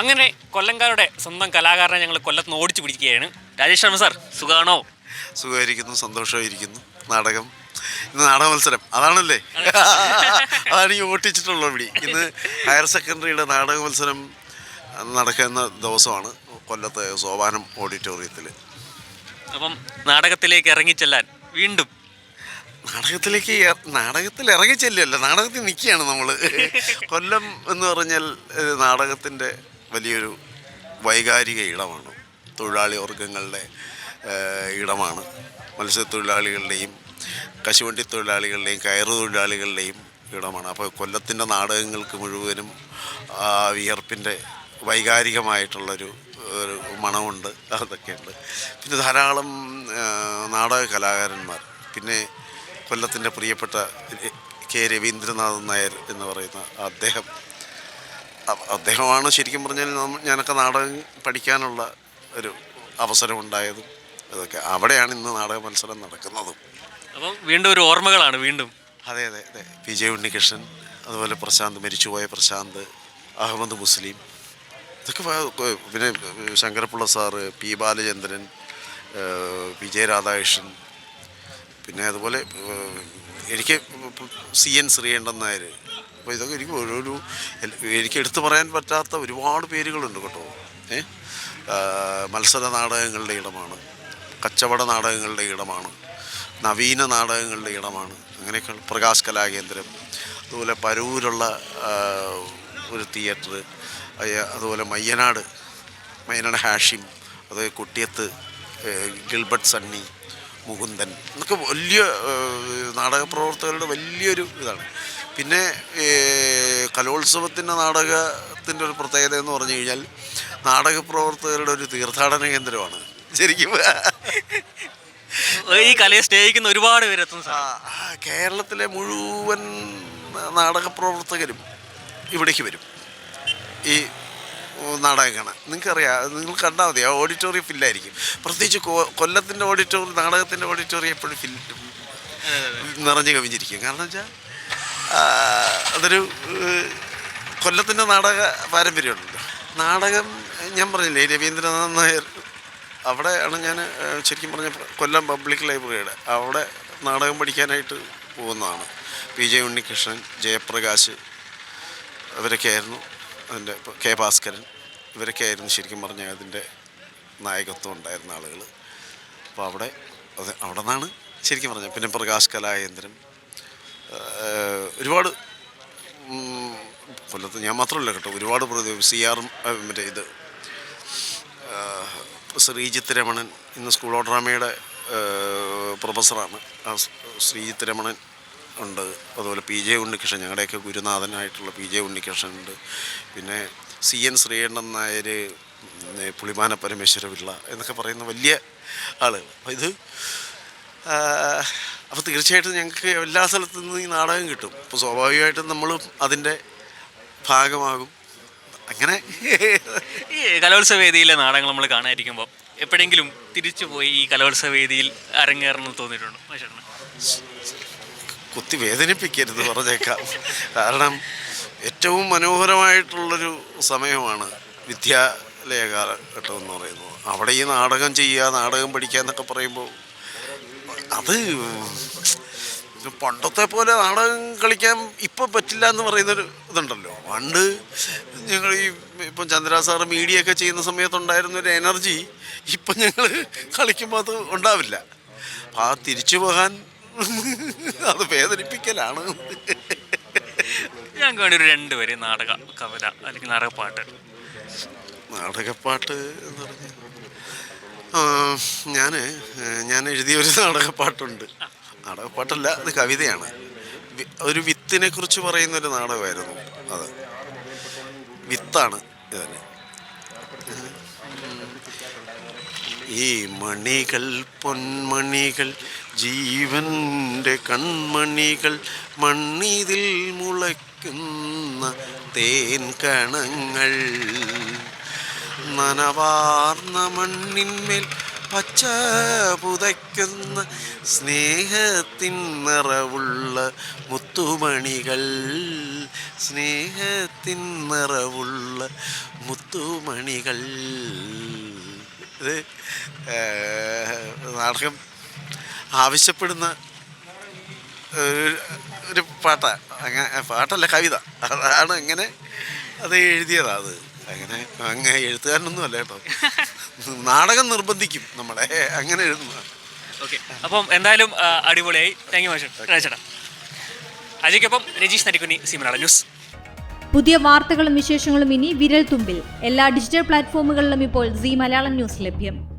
അങ്ങനെ കൊല്ലംകാരുടെ സ്വന്തം കലാകാരനെ ഞങ്ങൾ കൊല്ലത്ത് നിന്ന് ഓടിച്ചു പിടിക്കുകയാണ്. രാജേഷ് ശർമ്മ സാർ സുഖമാണോ സുഖമായിരിക്കുന്നു സന്തോഷമായിരിക്കുന്നു. നാടകം. ഇന്ന് നാടക മത്സരം. അതാണല്ലേ? അതാണ് ഈ ഓട്ടിച്ചിട്ടുള്ള ഇവിടെ ഇന്ന് ഹയർ സെക്കൻഡറിയുടെ നാടക മത്സരം നടക്കുന്ന ദിവസമാണ് കൊല്ലത്ത് സോപാനം ഓഡിറ്റോറിയത്തിൽ. അപ്പം നാടകത്തിലേക്ക് ഇറങ്ങിച്ചെല്ലാൻ വീണ്ടും. നാടകത്തിലേക്ക് നാടകത്തിൽ ഇറങ്ങിച്ചെല്ലല്ല നാടകത്തിൽ നിൽക്കുകയാണ് നമ്മൾ കൊല്ലം എന്ന് പറഞ്ഞാൽ നാടകത്തിന്റെ വലിയൊരു വൈകാരിക ഇടമാണ് തൊഴിലാളി വർഗങ്ങളുടെ ഇടമാണ് മത്സ്യത്തൊഴിലാളികളുടെയും കശുവണ്ടി തൊഴിലാളികളുടെയും കയറു തൊഴിലാളികളുടെയും ഇടമാണ് അപ്പോൾ കൊല്ലത്തിന്റെ നാടകങ്ങൾക്ക് മുഴുവനും ആ വിയർപ്പിന്റെ വൈകാരികമായിട്ടുള്ളൊരു ഒരു മണമുണ്ട്. അതൊക്കെയുണ്ട്. പിന്നെ ധാരാളം നാടക കലാകാരന്മാർ. പിന്നെ കൊല്ലത്തിന്റെ പ്രിയപ്പെട്ട കെ. രവീന്ദ്രനാഥൻ നായർ എന്ന് പറയുന്ന അദ്ദേഹം അദ്ദേഹമാണ് ശരിക്കും പറഞ്ഞാൽ ഞാനൊക്കെ നാടകം പഠിക്കാനുള്ള ഒരു അവസരം ഉണ്ടായതും അതൊക്കെ അവിടെയാണ് ഇന്ന് നാടക മത്സരം നടക്കുന്നതും. അപ്പം വീണ്ടും ഒരു ഓർമ്മകളാണ് വീണ്ടും. അതെ അതെ അതെ. പി ജെ ഉണ്ണികൃഷ്ണൻ അതുപോലെ പ്രശാന്ത് മരിച്ചുപോയ പ്രശാന്ത് അഹമ്മദ് മുസ്ലിം. ഇതൊക്കെ പിന്നെ Sankarapillai sir P Balachandran P J Radhakrishnan. പിന്നെ അതുപോലെ എനിക്ക് സി എൻ ശ്രീകണ്ഠൻ നായർ അപ്പോൾ ഇതൊക്കെ എനിക്ക് ഒരു എനിക്ക് എടുത്തു പറയാൻ പറ്റാത്ത ഒരുപാട് പേരുകളുണ്ട് കേട്ടോ. ഏ? മത്സര നാടകങ്ങളുടെ ഇടമാണ്. കച്ചവട നാടകങ്ങളുടെ ഇടമാണ്. നവീന നാടകങ്ങളുടെ ഇടമാണ്. അങ്ങനെയൊക്കെ പ്രകാശ് കലാകേന്ദ്രം അതുപോലെ പരൂരുള്ള ഒരു തിയേറ്റർ അതുപോലെ മയ്യനാട് മയ്യനാട് ഹാഷിം അത് കുട്ടിയത്ത് ഗിൽബർട്ട് സണ്ണി മുകുന്ദൻ. എന്നൊക്കെ വലിയ നാടക പ്രവർത്തകരുടെ വലിയൊരു ഇതാണ്. പിന്നെ കലോത്സവത്തിന്റെ നാടകത്തിന്റെ ഒരു പ്രത്യേകത എന്ന് പറഞ്ഞു കഴിഞ്ഞാൽ നാടക പ്രവർത്തകരുടെ ഒരു തീർത്ഥാടന കേന്ദ്രമാണ്. ശരിക്കും. ഈ കലയെ സ്നേഹിക്കുന്ന ഒരുപാട് പേരെത്തും കേരളത്തിലെ മുഴുവൻ നാടക പ്രവർത്തകരും ഇവിടേക്ക് വരും. ഈ നാടകം കാണാൻ നിങ്ങൾക്കറിയാം നിങ്ങൾ കണ്ടാൽ മതി. ആ ഓഡിറ്റോറിയം ഫില്ലായിരിക്കും പ്രത്യേകിച്ച് കൊ- കൊല്ലത്തിന്റെ ഓഡിറ്റോറിയം നാടകത്തിന്റെ ഓഡിറ്റോറിയം എപ്പോഴും ഫിൽ നിറഞ്ഞു കവിഞ്ഞിരിക്കും. കാരണം വെച്ചാൽ അതൊരു കൊല്ലത്തിന്റെ നാടക പാരമ്പര്യമുണ്ടല്ലോ. നാടകം ഞാൻ പറഞ്ഞില്ലേ രവീന്ദ്രനാഥ് നായർ അവിടെയാണ് ഞാൻ ശരിക്കും പറഞ്ഞ കൊല്ലം പബ്ലിക് ലൈബ്രറിയുടെ അവിടെ നാടകം പഠിക്കാനായിട്ട് പോകുന്നതാണ്. പി ജെ ഉണ്ണികൃഷ്ണൻ ജയപ്രകാശ് അവരൊക്കെ ആയിരുന്നു. അതിന്റെ കെ ഭാസ്കരൻ ഇവരൊക്കെ ആയിരുന്നു ശരിക്കും പറഞ്ഞാൽ അതിന്റെ നായകത്വം ഉണ്ടായിരുന്ന ആളുകൾ അപ്പോൾ അവിടെ അത് അവിടെ നിന്നാണ് ശരിക്കും പറഞ്ഞാൽ പിന്നെ പ്രകാശ് കലാകേന്ദ്രൻ. ഒരുപാട് കൊല്ലത്ത് ഞാൻ മാത്രമല്ല കേട്ടോ ഒരുപാട് പ്രതി സി ആർ മറ്റേ ഇത് ശ്രീജിത്ത് രമണൻ ഇന്ന് സ്കൂൾ ഓഫ് ഡ്രാമയുടെ പ്രൊഫസറാണ്. ശ്രീജിത്ത് രമണൻ ഉണ്ട്. അതുപോലെ പി ജെ ഉണ്ണികൃഷ്ണൻ ഞങ്ങളുടെയൊക്കെ ഗുരുനാഥനായിട്ടുള്ള പി ജെ ഉണ്ണികൃഷ്ണൻ ഉണ്ട്. പിന്നെ സി എൻ ശ്രീകണ്ഠൻ നായർ പുളിമാന പരമേശ്വര പിള്ള എന്നൊക്കെ പറയുന്ന വലിയ ആളുകൾ. അപ്പോൾ ഇത് അപ്പോൾ തീർച്ചയായിട്ടും ഞങ്ങൾക്ക് എല്ലാ സ്ഥലത്തു നിന്നും ഈ നാടകം കിട്ടും. അപ്പോൾ സ്വാഭാവികമായിട്ടും നമ്മൾ അതിന്റെ ഭാഗമാകും. അങ്ങനെ ഈ കലോത്സവ വേദിയിലെ നാടകങ്ങൾ നമ്മൾ കാണാതിരിക്കുമ്പോൾ എപ്പോഴെങ്കിലും തിരിച്ചു പോയി ഈ കലോത്സവ വേദിയിൽ അരങ്ങേറണം തോന്നിയിട്ടുണ്ടോ? കുത്തി വേദനിപ്പിക്കരുത് പറഞ്ഞേക്കാം. കാരണം ഏറ്റവും മനോഹരമായിട്ടുള്ളൊരു സമയമാണ് വിദ്യാലയ കാലഘട്ടം എന്ന് പറയുന്നത്. അവിടെ ഈ നാടകം ചെയ്യുക നാടകം പഠിക്കുക എന്നൊക്കെ പറയുമ്പോൾ അത് പണ്ടത്തെ പോലെ നാടകം കളിക്കാൻ ഇപ്പം പറ്റില്ല എന്ന് പറയുന്നൊരു ഇതുണ്ടല്ലോ. പണ്ട് ഞങ്ങൾ ഈ ഇപ്പം ചന്ദ്ര സാറ് മീഡിയ ഒക്കെ ചെയ്യുന്ന സമയത്തുണ്ടായിരുന്ന ഒരു എനർജി ഇപ്പം ഞങ്ങൾ കളിക്കുമ്പോൾ അത് ഉണ്ടാവില്ല. അപ്പോൾ ആ തിരിച്ചു പോകാൻ അത് വേദനിപ്പിക്കലാണ്. ഞാൻ വേണ്ടി ഒരു രണ്ട് വരി നാടക കവിത അല്ലെങ്കിൽ നാടകപ്പാട്ട്. നാടകപ്പാട്ട് എന്ന് പറഞ്ഞാൽ ഞാൻ ഞാൻ എഴുതിയ ഒരു നാടകപ്പാട്ടുണ്ട്. നാടകപ്പാട്ടല്ല അത് കവിതയാണ്. ഒരു വിത്തിനെ കുറിച്ച് പറയുന്ന ഒരു നാടകമായിരുന്നു അത്. വിത്താണ് ഇതിന്. ഈ മണികൾ പൊന്മണികൾ ജീവന്റെ കൺമണികൾ മണ്ണിതിൽ മുളയ്ക്കുന്ന തേൻ കണങ്ങൾ. നനവാർന്ന മണ്ണിന്മേൽ പച്ച പുതയ്ക്കുന്ന സ്നേഹത്തിൻ നിറവുള്ള മുത്തുമണികൾ. സ്നേഹത്തിൻ നിറവുള്ള മുത്തുമണികൾ. നാടകം ആവശ്യപ്പെടുന്ന ഒരു പാട്ടാണ് പാട്ടാ. അങ്ങനെ പാട്ടല്ല കവിത. അതാണ് അങ്ങനെ അത് എഴുതിയതാ അത്. അങ്ങനെ അങ്ങനെ എഴുത്തുകാരനൊന്നും അല്ല കേട്ടോ. നാടകം നിർബന്ധിക്കും നമ്മളെ. അങ്ങനെ എഴുതുന്ന. ഓക്കെ. അപ്പം എന്തായാലും അടിപൊളിയായി. താങ്ക് യു രാജേട്ടാ. അജയ്ക്കൊപ്പം രജീഷ് നരിക്കുനി സിമനാള ന്യൂസ്. പുതിയ വാർത്തകളും വിശേഷങ്ങളും ഇനി വിരൽ തുമ്പിൽ എല്ലാ ഡിജിറ്റൽ പ്ലാറ്റ്ഫോമുകളിലും ഇപ്പോൾ സി മലയാളം ന്യൂസ് ലഭ്യം.